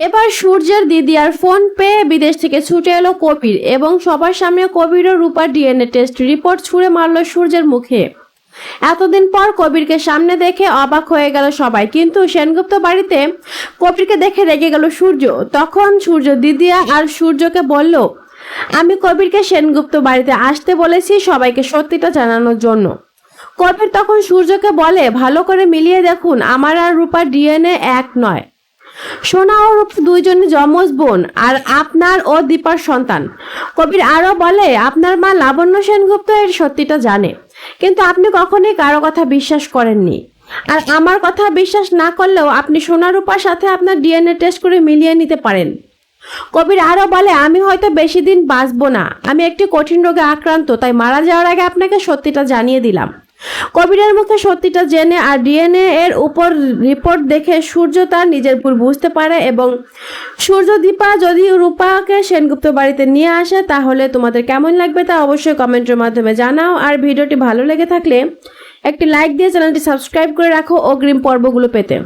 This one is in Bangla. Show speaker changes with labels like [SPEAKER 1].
[SPEAKER 1] এবার সূর্যের দিদি আর ফোন পেয়ে বিদেশ থেকে ছুটে এলো কবির এবং সবার সামনে কবির ও রূপার ডিএনএ টেস্ট রিপোর্ট ছুঁড়ে মারলো সূর্যের মুখে। এতদিন পর কবিরকে সামনে দেখে অবাক হয়ে গেল সবাই, কিন্তু সেনগুপ্ত বাড়িতে কবিরকে দেখে রেগে গেল সূর্য। তখন সূর্য দিদিয়া আর সূর্যকে বলল, আমি কবিরকে সেনগুপ্ত বাড়িতে আসতে বলেছি সবাইকে সত্যিটা জানানোর জন্য। কবির তখন সূর্যকে বলে, ভালো করে মিলিয়ে দেখুন, আমার আর রূপার ডিএনএ এক নয়। সোনা ও রূপ দুইজনে যমজ বোন আর আপনার ও দীপার সন্তান। কবির আরও বলে, আপনার মা লাবণ্য সেনগুপ্ত এর সত্যিটা জানে, কিন্তু আপনি কখনোই কারও কথা বিশ্বাস করেননি। আর আমার কথা বিশ্বাস না করলেও আপনি সোনা রূপার সাথে আপনার ডিএনএ টেস্ট করে মিলিয়ে নিতে পারেন। কবির আরও বলে, আমি হয়তো বেশি দিন বাঁচবো না। আমি একটি কঠিন রোগে আক্রান্ত, তাই মারা যাওয়ার আগে আপনাকে সত্যিটা জানিয়ে দিলাম। কবিরের মুখে সত্যিটা জেনে আর ডিএনএ এর উপর রিপোর্ট দেখে সূর্য তার নিজের ভুল বুঝতে পারে এবং সূর্য দীপা যদি রূপাকে সেনগুপ্ত বাড়িতে নিয়ে আসে, তাহলে তোমাদের কেমন লাগবে তা অবশ্যই কমেন্টের মাধ্যমে জানাও। আর ভিডিওটি ভালো লেগে থাকলে একটি লাইক দিয়ে চ্যানেলটি সাবস্ক্রাইব করে রাখো অগ্রিম পর্বগুলো পেতে।